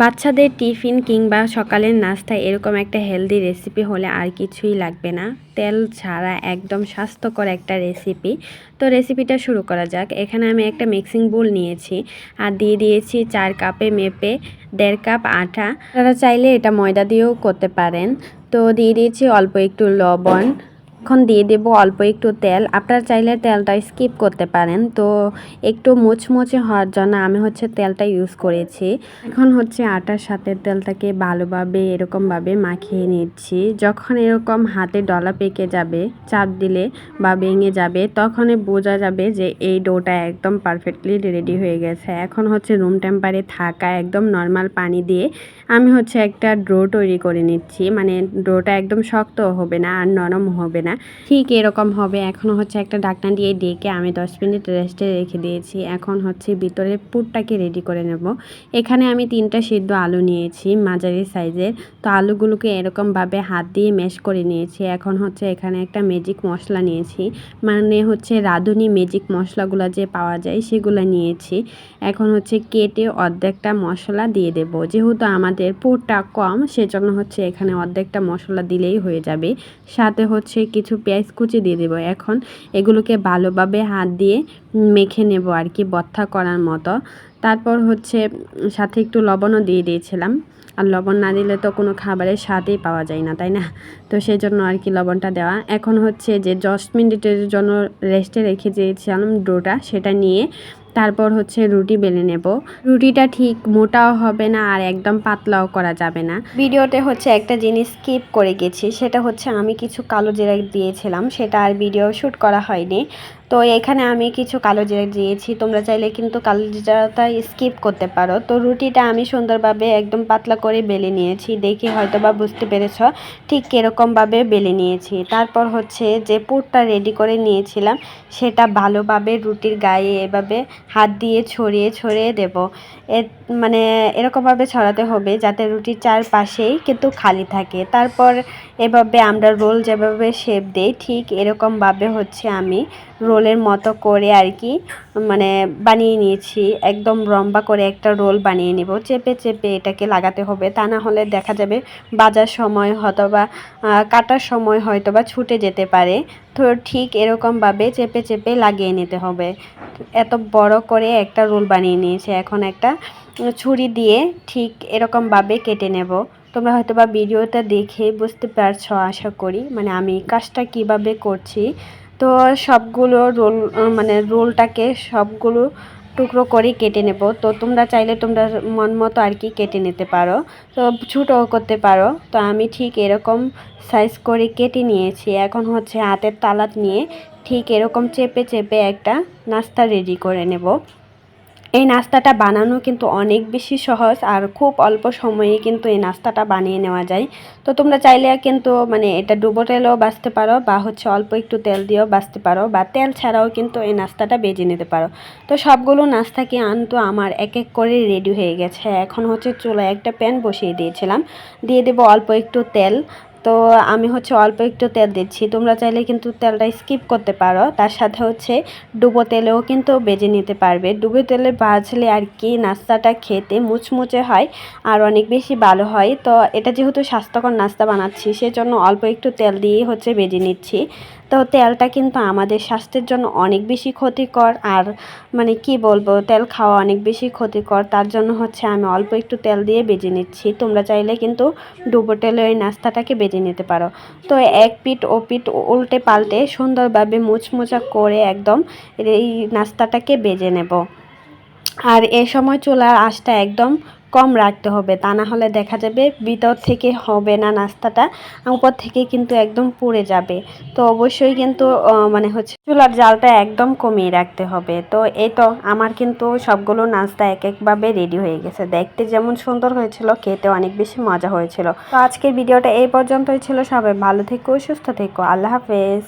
বাচ্চাদের টিফিন কিংবা সকালের নাস্তায় এরকম একটা হেলদি রেসিপি হলে আর কিছুই লাগবে না। তেল ছাড়া একদম স্বাস্থ্যকর একটা রেসিপি তো রেসিপিটা শুরু করা যাক। এখানে আমি একটা মিক্সিং বোল নিয়েছি আর দিয়ে দিয়েছি চার কাপে মেপে দেড় কাপ আটা। আপনারা চাইলে এটা ময়দা দিয়েও করতে পারেন। তো দিয়ে দিয়েছি অল্প একটু লবণ। এখন দিয়ে দেব অল্প একটু তেল। আপনারা চাইলে তেলটা স্কিপ করতে পারেন। তো একটু মুচমুচে হওয়ার জন্য আমি হচ্ছে তেলটা ইউজ করেছি। এখন হচ্ছে আটার সাথে তেলটাকে ভালোভাবে, এরকমভাবে মাখিয়ে নিচ্ছি। যখন এরকম হাতে ডলা পেকে যাবে, চাপ দিলে বা ভেঙে যাবে, তখনই বোঝা যাবে যে এই ডোটা একদম পারফেক্টলি রেডি হয়ে গেছে। এখন হচ্ছে রুম টেম্পারে থাকা একদম নর্মাল পানি দিয়ে আমি হচ্ছে একটা ডো তৈরি করে নিচ্ছি। মানে ডোটা একদম শক্ত হবে না আর নরম হবে না। ঠিক এরকম হবে। এখন হচ্ছে একটা ডাকনা দিয়ে ডেকে আমি দশ মিনিট রেস্টে রেখে দিয়েছি। এখন হচ্ছে ভিতরে পুরটাকে রেডি করে নেব। এখানে আমি তিনটা সিদ্ধ আলু নিয়েছি মাঝারি সাইজের। তো আলুগুলোকে এরকমভাবে হাত দিয়ে ম্যাশ করে নিয়েছি। এখন হচ্ছে এখানে একটা ম্যাজিক মশলা নিয়েছি। মানে হচ্ছে রাঁধুনি ম্যাজিক মশলাগুলো যে পাওয়া যায় সেগুলো নিয়েছি। এখন হচ্ছে কেটে অর্ধেকটা মশলা দিয়ে দেব। যেহেতু আমাদের পুরটা কম, সেজন্য হচ্ছে এখানে অর্ধেকটা মশলা দিলেই হয়ে যাবে। সাথে হচ্ছে কিছু পেঁয়াজ কুচি দিয়ে দেবো। এখন এগুলোকে ভালোভাবে হাত দিয়ে মেখে নেব আর কি, বত্থা করার মতো। তারপর হচ্ছে সাথে একটু লবণও দিয়ে দিয়েছিলাম। আর লবণ না দিলে তো কোনো খাবারের স্বাদই পাওয়া যায় না, তাই না? তো সেই জন্য আর কি লবণটা দেওয়া। এখন হচ্ছে যে দশ মিনিটের জন্য রেস্টে রেখে দিয়েছিলাম ডোটা, সেটা নিয়ে তারপর হচ্ছে রুটি বেলে নেব। রুটিটা ঠিক মোটাও হবে না আর একদম পাতলাও করা যাবে না। ভিডিওতে হচ্ছে একটা জিনিস স্কিপ করে গেছি, সেটা হচ্ছে আমি কিছু কালো জিরা দিয়েছিলাম, সেটা আর ভিডিও শ্যুট করা হয়নি। তো এখানে আমি কিছু কালো জিরা দিয়েছি। তোমরা চাইলে কিন্তু কালো জিরাটা স্কিপ করতে পারো। তো রুটিটা আমি সুন্দরভাবে একদম পাতলা করে বেলে নিয়েছি। দেখে হয়তো বা বুঝতে পেরেছ ঠিক কীরকমভাবে বেলে নিয়েছি। তারপর হচ্ছে যে পুরটা রেডি করে নিয়েছিলাম, সেটা ভালোভাবে রুটির গায়ে এভাবে হাত দিয়ে ছড়িয়ে ছড়িয়ে দেব। এ মানে এরকমভাবে ছড়াতে হবে যাতে রুটির চারপাশেই কিন্তু খালি থাকে। তারপর এভাবে আমরা রোল যেভাবে শেপ দিই, ঠিক এরকমভাবে হচ্ছে আমি রোলের মতো করে আর কি মানে বানিয়ে নিয়েছি। একদম লম্বা করে একটা রোল বানিয়ে নিব। চেপে চেপে এটাকে লাগাতে হবে। তা না হলে দেখা যাবে বাজার সময় হয়তো বা কাটার সময় হয়তো বা ছুটে যেতে পারে। তো ঠিক এরকমভাবে চেপে চেপে লাগিয়ে নিতে হবে। এত বড় করে একটা রোল বানিয়ে নিয়েছি। এখন একটা ছুরি দিয়ে ঠিক এরকমভাবে কেটে নেব। তোমরা হয়তো বা ভিডিওটা দেখে বুঝতে পারছ, আশা করি। মানে আমি কাজটা কীভাবে করছি তো সবগুলো রোল মানে রোলটাকে সবগুলো টুকরো করে কেটে নেব। তো তোমরা চাইলে তোমরা মন মতো আর কি কেটে নিতে পারো। তো ছোটো করতে পারো। তো আমি ঠিক এরকম সাইজ করে কেটে নিয়েছি। এখন হচ্ছে হাতের তালাত নিয়ে ঠিক এরকম চেপে চেপে একটা নাস্তা রেডি করে নেব। এই নাস্তাটা বানানো কিন্তু অনেক বেশি সহজ আর খুব অল্প সময়ে কিন্তু এই নাস্তাটা বানিয়ে নেওয়া যায়। তো তোমরা চাইলে কিন্তু মানে এটা ডুবো তেলেও বাঁচতে পারো বা হচ্ছে অল্প একটু তেল দিয়েও বাঁচতে পারো বা তেল ছাড়াও কিন্তু এই নাস্তাটা বেজে নিতে পারো। তো সবগুলো নাস্তাকে আনতো আমার এক এক করে রেডি হয়ে গেছে। এখন হচ্ছে চুলায় একটা প্যান বসিয়ে দিয়েছিলাম। দিয়ে দেবো অল্প একটু তেল। তো আমি হচ্ছে অল্প একটু তেল দিচ্ছি। তোমরা চাইলে কিন্তু তেলটা স্কিপ করতে পারো। তার সাথে হচ্ছে ডুবো তেলেও কিন্তু বেজে নিতে পারবে। ডুবো তেলে ভাজলে আর কি নাস্তাটা খেতে মুচমুচে হয় আর অনেক বেশি ভালো হয়। তো এটা যেহেতু স্বাস্থ্যকর নাস্তা বানাচ্ছি, সেজন্য অল্প একটু তেল দিয়ে হচ্ছে বেজে নিচ্ছি। তো তেলটা কিন্তু আমাদের স্বাস্থ্যের জন্য অনেক বেশি ক্ষতিকর আর মানে কি বলব, তেল খাওয়া অনেক বেশি ক্ষতিকর। তার জন্য হচ্ছে আমি অল্প একটু তেল দিয়ে বেজে নিচ্ছি। তোমরা চাইলে কিন্তু ডুবো তেলে ওই নাস্তাটাকে বেজে নিতে পারো। তো এক পিঠ ও পিঠ উল্টে পাল্টে সুন্দরভাবে মুচমুচা করে একদম এই নাস্তাটাকে বেজে নেব। আর এ সময় চুলার আঁচটা একদম কম রাখতে হবে। তা না হলে দেখা যাবে ভিতর থেকে হবে না নাস্তাটা, উপর থেকে কিন্তু একদম পুড়ে যাবে। তো অবশ্যই কিন্তু মানে হচ্ছে চুলার জালটা একদম কমিয়ে রাখতে হবে। তো এই তো আমার কিন্তু সবগুলো নাস্তা এক একভাবে রেডি হয়ে গেছে। দেখতে যেমন সুন্দর হয়েছিল, খেতে অনেক বেশি মজা হয়েছিল। তো আজকের ভিডিওটা এই পর্যন্তই ছিল। সবাই ভালো থেকো, সুস্থ থেকো। আল্লাহ হাফেজ।